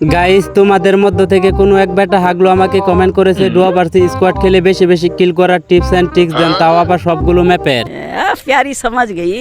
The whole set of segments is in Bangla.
গাইস তোমাদের মধ্য থেকে কোনো এক বেটা হাগলো আমাকে কমেন্ট করেছে ডুয়া ভার্সি স্কোয়াড খেলে বেশি বেশি কিল করার টিপস এন্ড ট্রিক্স দেন হ্যাঁ। তাও আবার সবগুলো ম্যাপের প্যারি সমাজ গেই।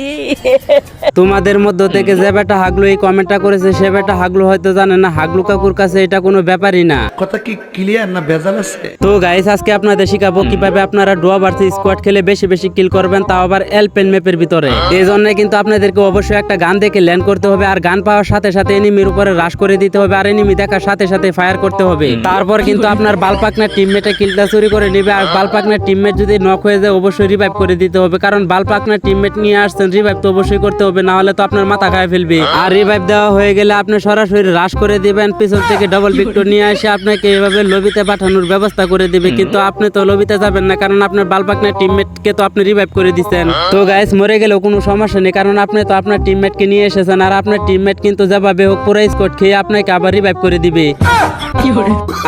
তোমাদের মধ্য থেকে যে বেটা হাগলো এই কমেন্টটা করেছে সে বেটা হাগলো হয়তো জানে না হাগলু কাকুর কাছে এটা কোনো ব্যাপারই না। কথা কি ক্লিয়ার না বেজাল আছে? তো গাইস আজকে আপনাদের শিখাবো কীভাবে আপনারা ডুয়া ভার্সি স্কোয়াড খেলে বেশি বেশি কিল করবেন তাও আবার এলপেন ম্যাপের ভিতরে। এই জন্য কিন্তু আপনাদেরকে অবশ্যই একটা গান দেখে ল্যান্ড করতে হবে আর গান পাওয়ার সাথে সাথে এনিমির উপরে রাশ করে দিতে হবে আর এনিমি দেখার সাথে সাথে ফায়ার করতে হবে। তারপর কিন্তু আপনার বালপাকনার টিমমেটে কিলটা চুরি করে নেবে আর বালপাকনার টিমমেট যদি নক হয়ে যায় অবশ্যই রিভাইভ করে দিতে হবে। কারণ বালপাকনার টিমমেট নিয়ে আসছেন রিভাইভ তো অবশ্যই করতে হবে না হলে তো আপনার মাথা খায় ফেলবে। আর রিভাইভ দেওয়া হয়ে গেলে আপনি সরাসরি রাশ করে দিবেন পিছন থেকে ডবল ভিক্টর নিয়ে এসে আপনাকে এভাবে লবিতে পাঠানোর ব্যবস্থা করে দিবে। কিন্তু আপনি তো লবিতে যাবেন না কারণ আপনার বালপাকনার টিমমেটকে তো আপনি রিভাইভ করে দিচ্ছেন তো গাইস মরে গেলেও কোনো সমস্যা নেই কারণ আপনি তো আপনার টিমমেটকে নিয়ে এসেছেন আর আপনার টিমমেট কিন্তু যাবে হোক পুরো স্কোর খেয়ে আপনাকে আবার রিভাইভ করে দিবে।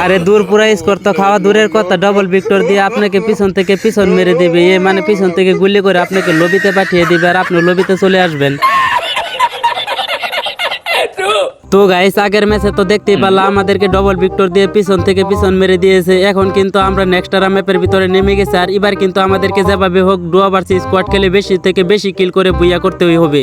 আরে দূর পুরা স্কোর তো খাওয়া দূরের কথা ডবল ভিক্টর দিয়ে আপনাকে পিছন থেকে পিছন মেরে দিবে। এ মানে পিছন থেকে গুলি করে আপনাকে লবিতে পাঠিয়ে দিবে আর আপনি লবিতে চলে আসবেন। তো গাইস আগের ম্যাচে তো দেখতেই পারলাম আমাদেরকে ডবল ভিক্টর দিয়ে পিছন থেকে পিছন মেরে দিয়েছে। এখন কিন্তু আমরা নেক্সট ম্যাপের ভিতরে নেমে গেছে আর এবার কিন্তু আমাদেরকে যেভাবে হোক ডুয়া ভার্সি স্কোয়াড খেলে বেশি থেকে বেশি কিল করে বুইয়া করতেই হবে।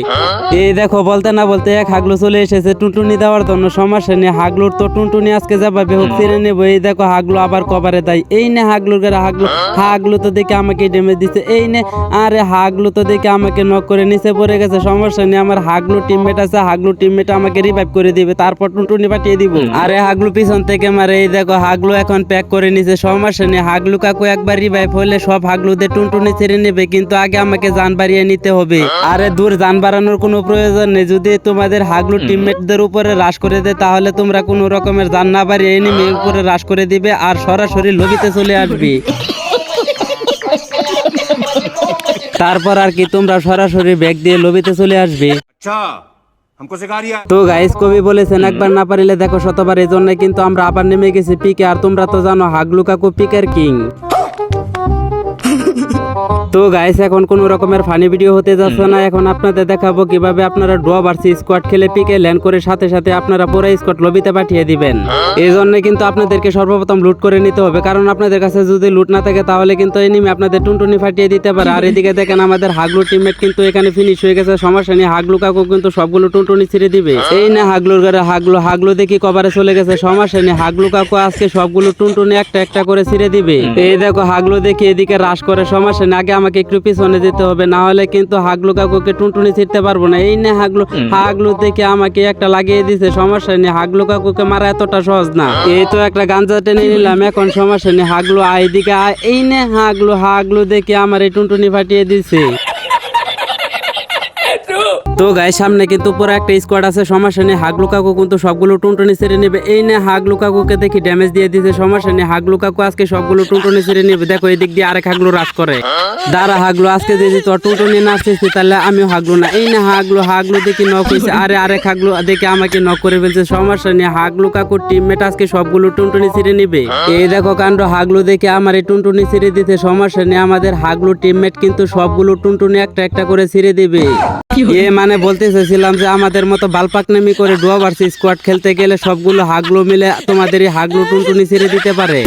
এই দেখো বলতে না বলতে এক হাগলু চলে এসেছে টুনটুনি দেওয়ার জন্য সমস্যা নেই হাগলুর তো টুনটুনি আজকে যেভাবে হোক ছিঁড়ে নেব। এই দেখো হাগলু আবার কভারে দেয়। এই নে হাগলুর গায়ে হাগলু। হাগলু তো দেখে আমাকে ডেমে দিচ্ছে এই নে আরে হাগলু তো দেখে আমাকে নক করে নিচে পড়ে গেছে। সমস্যা নেই আমার হাগলু টিমমেট আছে। হাগলু টিমমেট আমাকে রিভাইভ করে দিবে, তারপর টুনটুনি পাঠিয়ে দিব। আরে হাগলু পিছন থেকে মারে, এই দেখো হাগলু এখন প্যাক করে নিছে সমস্যা নেই হাগলু কাকু একবার রিভাই ফলে সব হাগলুদের টুনটুনি ছেড়ে নেবে, কিন্তু আগে আমাকে যান বাড়িয়ে নিতে হবে। আরে দূর, যান বাড়ানোর কোনো প্রয়োজন নেই। যদি তোমাদের হাগলু টিমমেটদের উপরে হ্রাস করে দেয়, তাহলে তোমরা কোনো রকমের যান না বাড়িয়ে এনিমি উপরে হ্রাস করে দিবে আর সরাসরি লবিতে চলে আসবে। তারপর আর কি তোমরা সরাসরি ব্যাগ দিয়ে লবিতে চলে আসবে। আচ্ছা। তো গাইস কবি বলেছেন, একবার না পারিলে দেখো শতবার। এই জন্য কিন্তু আমরা আবার নেমে গেছি পিকে। আর তোমরা তো জানো, হাগলু কাকু পিকের কিং। তো গাইস এখন কোন রকমের ফানি ভিডিও হতে যাচ্ছে না। এখন আপনাদের দেখাবো কীভাবে আপনারা ড্র ভার্সি স্কোয়াড খেলে পিকে ল্যান্ড করে সাথে সাথে আপনারা পুরো স্কোয়াড লবিতে পাঠিয়ে দিবেন। এই জন্য কিন্তু আপনাদেরকে সর্বপ্রথম লুট করে নিতে হবে। কারণ আপনাদের কাছে যদি লুট না থাকে, তাহলে কিন্তু এনিমি আপনাদের টুনটুনি ফাটিয়ে দিতে পারে। আর এদিকে দেখেন আমাদের হাগলু টিমমেট কিন্তু এখানে ফিনিশ হয়ে গেছে। সমস্যা নেই, হাগলু কাকু কিন্তু সবগুলো টুনটুনি ছিঁড়ে দিবে। এই না হাগলুর ঘরে হাগলু হাগলু দেখি কভারে চলে গেছে। সমস্যা নেই, হাগলু কাকু আজকে সবগুলো টুনটুনি একটা একটা করে ছিঁড়ে দিবে। এই দেখো হাগলু দেখি এদিকে রাশ করে, সমস্যা নেই। আগে আমাকে একটু পিছনে যেতে হবে না হলে কিন্তু হাগলু কাকুকে টুনটুনি ছিঁড়তে পারব না। এই না হাগলু। হাগলু থেকে আমাকে একটা লাগিয়ে দিছে সমস্যা নেই। হাগলু কাকুকে মারা এতটা সহজ না। এই তো একটা গাঞ্জা টেনে নিলাম এখন সমস্যা নেই। হাগলু আয় দিকে আয়। এই নে হাগলু হাগলু দেখে আমার এই টুনটুনি ফাটিয়ে দিছে। তো গাই সামনে কিন্তু পুরো একটা স্কোয়াড আছে সমস্যা নেই হাগলু কাকু কিন্তু সবগুলো টুনটুনি ছেড়ে নেবে। এই না হাগলু কাকুকে দেখি ড্যামেজ দিয়ে দিতে সমস্যা নেই হাগলু কাকু আজকে সবগুলো টুনটুনি ছেড়ে নেবে। দেখো এই দিক দিয়ে আরেক হাগলু রাস করে। দাঁড়া হাগলু আজকে যদি তোর টুনটুনি নাচতেছি তাহলে আমিও হাগলু না। এই না হাগলু হাগলু দেখি নক হয়েছে আরে আরেক হাগলু দেখে আমাকে নক করে ফেলছে সমস্যা নেই। হাগলু কাকুর টিমমেট আজকে সবগুলো টুনটুনি ছেড়ে নিবে। এই দেখো কাণ্ড হাগলু দেখে আমার এই টুনটুনি ছেড়ে দিতে সমস্যা নেই। আমাদের হাগলু টিমমেট কিন্তু সবগুলো টুনটুনি একটা একটা করে ছেড়ে দিবে। এ মানে বলতে চাইছিলাম যে আমাদের মতো বালপাক নেমি করে ডুয়া ভার্সি স্কোয়াড খেলতে গেলে সবগুলো হাগলো মিলে তোমাদের এই হাগলু টুনটুনি ছেড়ে দিতে পারে।